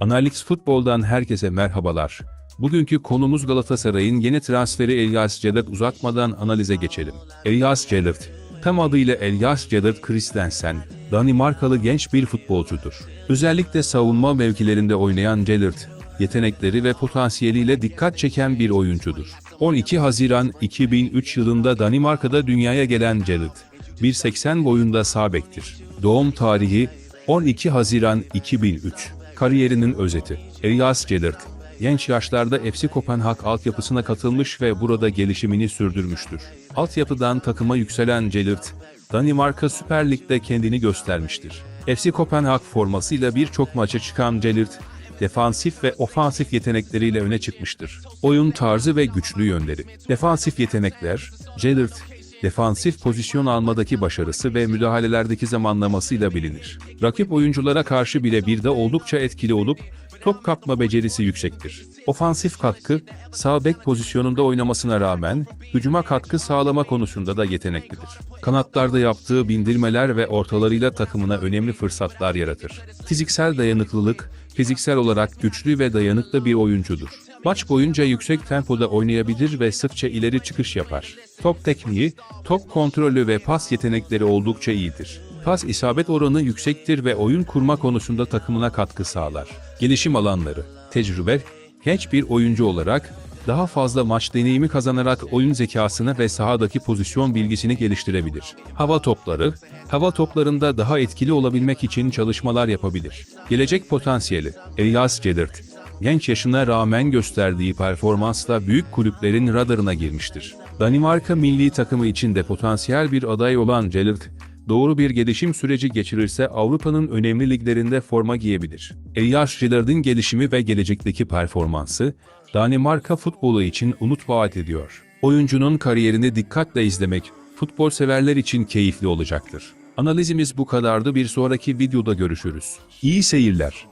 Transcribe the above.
Analix Futbol'dan herkese merhabalar. Bugünkü konumuz Galatasaray'ın yeni transferi Elias Cedert uzatmadan analize geçelim. Elias Cedert, tam adıyla Elias Cedert Christensen, Danimarkalı genç bir futbolcudur. Özellikle savunma mevkilerinde oynayan Cedert, yetenekleri ve potansiyeliyle dikkat çeken bir oyuncudur. 12 Haziran 2003 yılında Danimarka'da dünyaya gelen Cedert, 1.80 boyunda sağ bektir. Doğum tarihi 12 Haziran 2003. Kariyerinin özeti. Elias Cedert, genç yaşlarda FC Kopenhag altyapısına katılmış ve burada gelişimini sürdürmüştür. Altyapıdan takıma yükselen Cedert, Danimarka Süper Lig'de kendini göstermiştir. FC Kopenhag formasıyla birçok maça çıkan Cedert, defansif ve ofansif yetenekleriyle öne çıkmıştır. Oyun tarzı ve güçlü yönleri. Defansif yetenekler, Cedert, defansif pozisyon almadaki başarısı ve müdahalelerdeki zamanlamasıyla bilinir. Rakip oyunculara karşı bile bir de oldukça etkili olup top kapma becerisi yüksektir. Ofansif katkı, sağ bek pozisyonunda oynamasına rağmen hücuma katkı sağlama konusunda da yeteneklidir. Kanatlarda yaptığı bindirmeler ve ortalarıyla takımına önemli fırsatlar yaratır. Fiziksel dayanıklılık, fiziksel olarak güçlü ve dayanıklı bir oyuncudur. Maç boyunca yüksek tempoda oynayabilir ve sıkça ileri çıkış yapar. Top tekniği, top kontrolü ve pas yetenekleri oldukça iyidir. Pas isabet oranı yüksektir ve oyun kurma konusunda takımına katkı sağlar. Gelişim alanları, tecrübe, genç bir oyuncu olarak daha fazla maç deneyimi kazanarak oyun zekasını ve sahadaki pozisyon bilgisini geliştirebilir. Hava topları, hava toplarında daha etkili olabilmek için çalışmalar yapabilir. Gelecek potansiyeli, Elias Cedert, genç yaşına rağmen gösterdiği performansla büyük kulüplerin radarına girmiştir. Danimarka milli takımı için de potansiyel bir aday olan Cedert, doğru bir gelişim süreci geçirirse Avrupa'nın önemli liglerinde forma giyebilir. Elias Cedert'in gelişimi ve gelecekteki performansı, Danimarka futbolu için umut vaat ediyor. Oyuncunun kariyerini dikkatle izlemek, futbol severler için keyifli olacaktır. Analizimiz bu kadardı bir sonraki videoda görüşürüz. İyi seyirler.